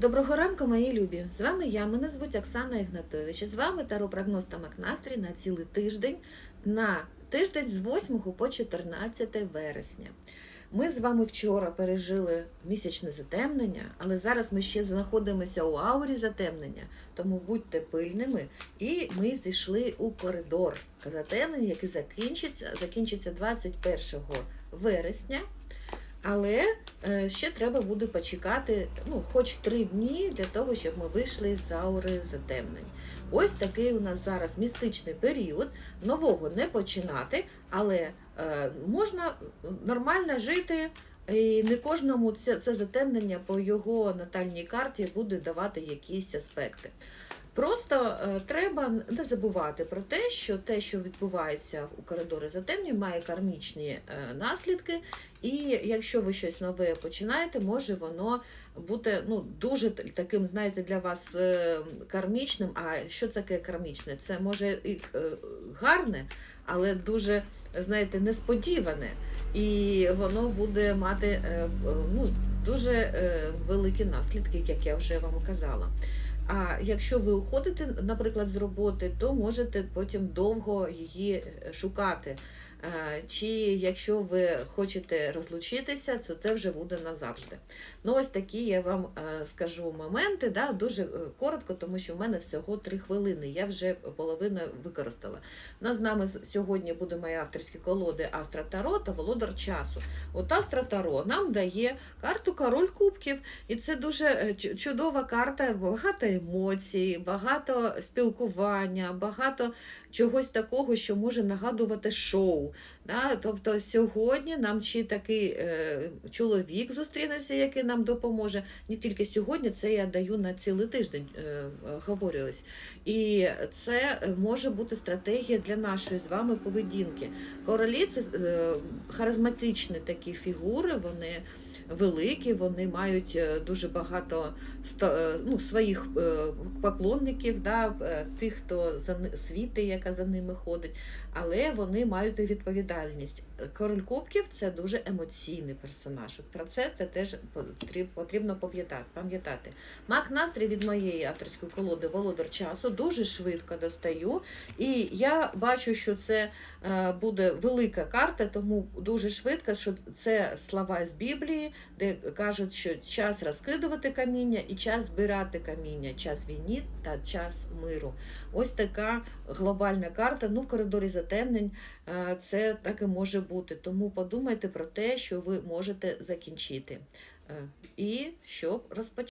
Доброго ранку, мої любі! З вами я, мене звуть Оксана Ігнатович. З вами таропрогноз та Макнастрій на цілий тиждень, на тиждень з 8 по 14 вересня. Ми з вами вчора пережили місячне затемнення, але зараз ми ще знаходимося у аурі затемнення, тому будьте пильними. І ми зійшли у коридор затемнення, який закінчиться, закінчиться 21 вересня. Але е, ще треба буде почекати, ну, хоч три дні для того, щоб ми вийшли з аури затемнень. Ось такий у нас зараз містичний період. Нового не починати, але е, можна нормально жити. І не кожному це, це затемнення по його натальній карті буде давати якісь аспекти. Просто е, треба не забувати про те, що те, що відбувається у коридорі затемнень, має кармічні е, наслідки, і якщо ви щось нове починаєте, може воно бути ну, дуже таким, знаєте, для вас е, кармічним. А що таке кармічне? Це може і гарне, але дуже, знаєте, несподіване. І воно буде мати ну, дуже великі наслідки, як я вже вам казала. А якщо ви уходите, наприклад, з роботи, то можете потім довго її е, шукати. Чи якщо ви хочете розлучитися, то це вже буде назавжди. Ну, ось такі я вам скажу моменти, да, дуже е, коротко, тому що в мене всього три хвилини. Я вже половину використала. У нас з нами сьогодні буде мої авторські колоди Астра Таро та Володар часу. От Астра Таро нам дає карту Король Кубків, і це дуже е, чудова карта, багато емоцій, багато спілкування, багато чогось такого, що може нагадувати шоу. Да? Тобто сьогодні нам чи такий е, чоловік зустрінеться, який нам допоможе. Не тільки сьогодні, це я даю на цілий тиждень, е, говорилось. І це може бути стратегія для нашої з вами поведінки. Королі це е, харизматичні такі фігури, вони великі, вони мають е, дуже багато е, ну, своїх е, поклонників, да, тих, хто за світи, яка за ними ходить, але вони мають відповідальність. Король Кубків це дуже емоційний персонаж. Про це теж потріб- потрібно пам'ятати. Мак настрій від моєї авторської колоди Володар часу дуже швидко достаю. І я бачу, що це буде велика карта, тому дуже швидко, що це слова з Біблії, де кажуть, що час розкидувати каміння і час збирати каміння, час війни та час миру. Ось така глобальна карта. Ну, в коридорі затемнень е, це так і може бути. Тому подумайте про те, що ви можете закінчити. Е, І щоб розпочати.